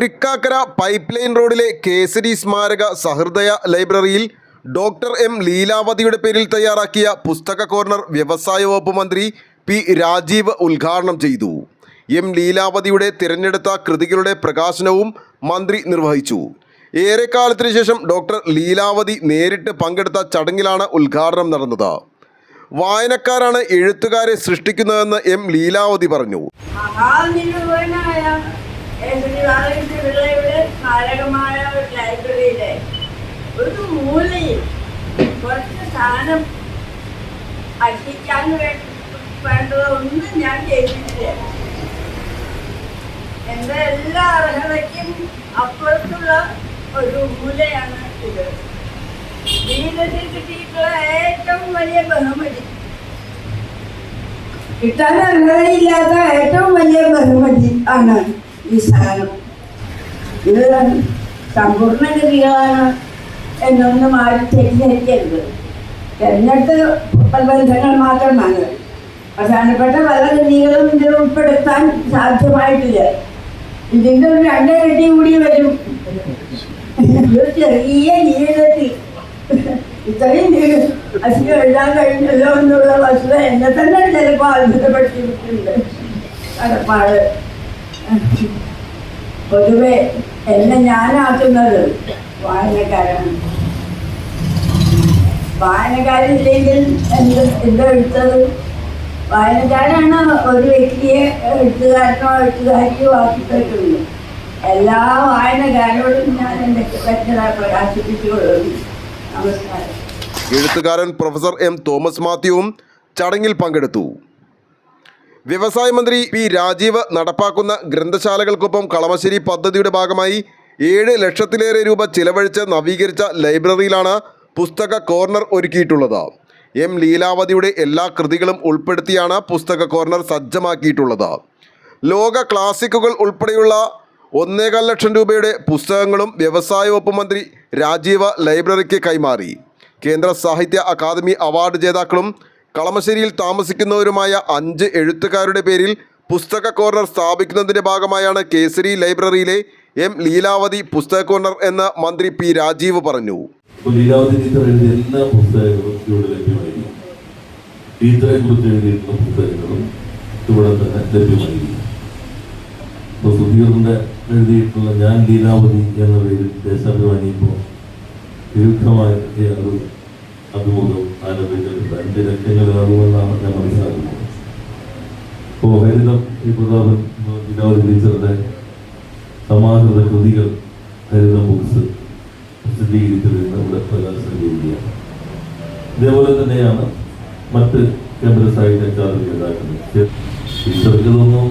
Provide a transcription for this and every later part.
Thrikkakara pipe line റോഡിലെ കേസരി സ്മാരക സഹൃദയ ലൈബ്രറിയിൽ ഡോക്ടർ എം ലീലാവതിയുടെ പേരിൽ തയ്യാറാക്കിയ പുസ്തക കോർണർ വ്യവസായ വകുപ്പ് മന്ത്രി പി രാജീവ് ഉദ്ഘാടനം ചെയ്തു. എം ലീലാവതിയുടെ തിരഞ്ഞെടുത്ത കൃതികളുടെ പ്രകാശനവും മന്ത്രി നിർവഹിച്ചു. ഏറെക്കാലത്തിനു ശേഷം ഡോക്ടർ ലീലാവതി നേരിട്ട് പങ്കെടുത്ത ചടങ്ങിലാണ് ഉദ്ഘാടനം നടന്നത്. വായനക്കാരാണ് എഴുത്തുകാരെ സൃഷ്ടിക്കുന്നതെന്ന് എം ലീലാവതി പറഞ്ഞു. പിള്ളയുടെ സ്മാരകമായ ഒരു ലൈബ്രറിയിലെ ഒരു മൂലയിൽ കുറച്ച് സ്ഥാനം അർപ്പിക്കാൻ വേണ്ടതൊന്നും ഞാൻ ചെയ്തിട്ടില്ല എന്റെ എല്ലാ അർഹതയ്ക്കും അപ്പുറത്തുള്ള ഒരു മൂലയാണ് ഇത് ജീവിതത്തിൽ കിട്ടിയിട്ടുള്ള ഏറ്റവും വലിയ ബഹുമതി കിട്ടാൻ അർഹതയില്ലാത്ത ഏറ്റവും വലിയ ബഹുമതി ആണ് ഈ സാധനം ഇത് സമ്പൂർണ ഗതികളാണ് എന്നൊന്നും ആരും തെറ്റിദ്ധരിക്കരുത്. തെരഞ്ഞെടുത്ത ബന്ധങ്ങൾ മാത്രമാണ് പ്രധാനപ്പെട്ട പല ഗതികളും ഇതിൽ ഉൾപ്പെടുത്താൻ സാധ്യമായിട്ടില്ല. ഇതിന്റെ ഒരു രണ്ടിരട്ടി കൂടി വരും. ചെറിയ ജീവിതത്തിൽ. ഇത്രയും അസുഖം എഴുതാൻ കഴിഞ്ഞല്ലോ എന്നുള്ള വസ്തുത എന്നെ തന്നെ ചിലപ്പോൾ അത്ഭുതപ്പെടുത്തിയിട്ടുണ്ട്. കടപ്പാട്. പൊതുവെ എന്നെ ഞാനാക്കുന്നത് വായനക്കാരാണ്. വായനക്കാരില്ലെങ്കിൽ എന്ത് എന്താ എടുത്തത്? വായനക്കാരാണ് ഒരു വ്യക്തിയെ എഴുത്തുകാരനോ എഴുത്തുകാരിയോ ആക്കിയിട്ടുള്ളത് എല്ലാ വായനക്കാരോടും ഞാൻ എന്റെ കൃതജ്ഞത പ്രകാശിപ്പിച്ചുകൊള്ളുന്നു. നമസ്കാരം. എഴുത്തുകാരൻ പ്രൊഫസർ എം തോമസ് മാത്യുവും ചടങ്ങിൽ പങ്കെടുത്തു. വ്യവസായ മന്ത്രി പി രാജീവ് നടപ്പാക്കുന്ന ഗ്രന്ഥശാലകൾക്കൊപ്പം കളമശ്ശേരി പദ്ധതിയുടെ ഭാഗമായി ഏഴ് ലക്ഷത്തിലേറെ രൂപ ചിലവഴിച്ച് നവീകരിച്ച ലൈബ്രറിയിലാണ് പുസ്തക കോർണർ ഒരുക്കിയിട്ടുള്ളത്. എം ലീലാവതിയുടെ എല്ലാ കൃതികളും ഉൾപ്പെടുത്തിയാണ് പുസ്തക കോർണർ സജ്ജമാക്കിയിട്ടുള്ളത്. ലോക ക്ലാസിക്കുകൾ ഉൾപ്പെടെയുള്ള ഒന്നേകാൽ ലക്ഷം രൂപയുടെ പുസ്തകങ്ങളും വ്യവസായ വകുപ്പ് മന്ത്രി രാജീവ് ലൈബ്രറിക്ക് കൈമാറി. കേന്ദ്ര സാഹിത്യ അക്കാദമി അവാർഡ് ജേതാക്കളും കളമശ്ശേരിയിൽ താമസിക്കുന്നവരുമായ അഞ്ച് എഴുത്തുകാരുടെ പേരിൽ പുസ്തക കോർണർ സ്ഥാപിക്കുന്നതിന്റെ ഭാഗമായാണ് കേസരി ലൈബ്രറിയിലെ എം ലീലാവതി പുസ്തക കോർണർ എന്ന് മന്ത്രി പി രാജീവ് പറഞ്ഞു. ഇവിടെ പുസ്തകങ്ങളും ഇവിടെ എഴുതിയിട്ടുള്ള ഞാൻ ലീലാവതി എന്ന പേരിൽ ദേശാഭിമാനി ഇപ്പോൾ ദീർഘമായ ഒരു അഭിമുഖം അഞ്ച് ലക്ഷങ്ങളാകുമെന്നാണ് ഞാൻ മനസ്സിലാക്കുന്നത്. ഹരിതം ഈ പ്രതാപൻ ലീലാവതി ടീച്ചറുടെ സമാഹൃത കൃതികൾ ഹരിതം ബുക്സ് പ്രസിദ്ധീകരിച്ചതിന് ഇവിടെ പ്രകാശനം ചെയ്യുകയാണ്. ഇതേപോലെ തന്നെയാണ് മറ്റ് കേന്ദ്ര സാഹിത്യ അക്കാദമി ഉണ്ടാക്കുന്നത്. ടീച്ചർക്കിതൊന്നും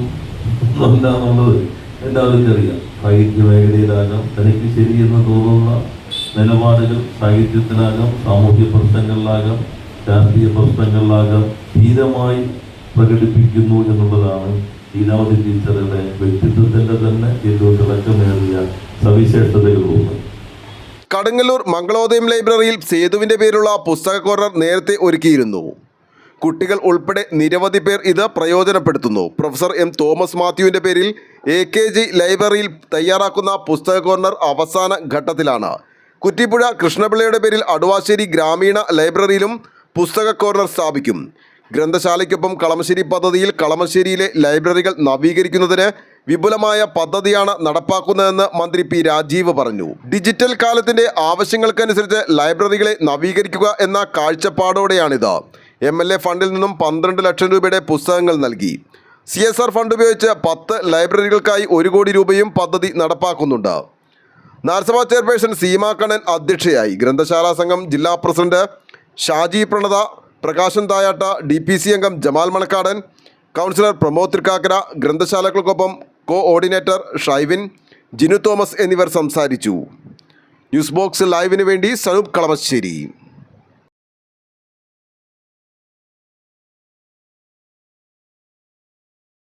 ഒന്നുമല്ല എന്നുള്ളത് എല്ലാവർക്കും അറിയാം. സാഹിത്യ മേഖലയിലാകാം തനിക്ക് ശരിയെന്ന് തോന്നുന്ന നിലപാടുകൾ സാഹിത്യത്തിലാകാം സാമൂഹ്യ പ്രശ്നങ്ങളിലാകാം രാഷ്ട്രീയ പ്രശ്നങ്ങളിലാകാം ധീരമായി പ്രകടിപ്പിക്കുന്നു എന്നുള്ളതാണ് ലീലാവതി ടീച്ചറുടെ വ്യക്തിത്വത്തിന്റെ തന്നെ ഏറ്റവും തിളക്കമേറിയ സവിശേഷതകളൊന്ന് കടങ്ങല്ലൂർ മംഗളോദയം ലൈബ്രറിയിൽ സേതുവിന്റെ പേരുള്ള പുസ്തക കോർണർ നേരത്തെ ഒരുക്കിയിരുന്നു. കുട്ടികൾ ഉൾപ്പെടെ നിരവധി പേർ ഇത് പ്രയോജനപ്പെടുത്തുന്നു. പ്രൊഫസർ എം തോമസ് മാത്യുവിന്റെ പേരിൽ എ കെ ജി ലൈബ്രറിയിൽ തയ്യാറാക്കുന്ന പുസ്തക കോർണർ അവസാന ഘട്ടത്തിലാണ്. കുറ്റിപ്പുഴ കൃഷ്ണപിള്ളയുടെ പേരിൽ അടുവാശ്ശേരി ഗ്രാമീണ ലൈബ്രറിയിലും പുസ്തക കോർണർ സ്ഥാപിക്കും. ഗ്രന്ഥശാലയ്ക്കൊപ്പം കളമശ്ശേരി പദ്ധതിയിൽ കളമശ്ശേരിയിലെ ലൈബ്രറികൾ നവീകരിക്കുന്നതിന് വിപുലമായ പദ്ധതിയാണ് നടപ്പാക്കുന്നതെന്ന് മന്ത്രി പി രാജീവ് പറഞ്ഞു. ഡിജിറ്റൽ കാലത്തിന്റെ ആവശ്യങ്ങൾക്കനുസരിച്ച് ലൈബ്രറികളെ നവീകരിക്കുക എന്ന കാഴ്ചപ്പാടോടെയാണിത്. എം എൽ എ ഫണ്ടിൽ നിന്നും പന്ത്രണ്ട് ലക്ഷം രൂപയുടെ പുസ്തകങ്ങൾ നൽകി. സി എസ് ആർ ഫണ്ട് ഉപയോഗിച്ച് പത്ത് ലൈബ്രറികൾക്കായി ഒരു കോടി രൂപയും പദ്ധതി നടപ്പാക്കുന്നുണ്ട്. നഗരസഭാ ചെയർപേഴ്സൺ സീമാ കണ്ണൻ അധ്യക്ഷയായി. ഗ്രന്ഥശാല സംഘം ജില്ലാ president Shaji Pranatha Prakashan Thayatt D P C അംഗം ജമാൽ മണക്കാടൻ കൗൺസിലർ പ്രമോദ് തൃക്കാക്കര ഗ്രന്ഥശാലകൾക്കൊപ്പം കോ ഓർഡിനേറ്റർ ഷൈവിൻ ജിനു തോമസ് എന്നിവർ സംസാരിച്ചു. ന്യൂസ് ബോക്സ് ലൈവിന് വേണ്ടി സനൂപ് കളമശ്ശേരി.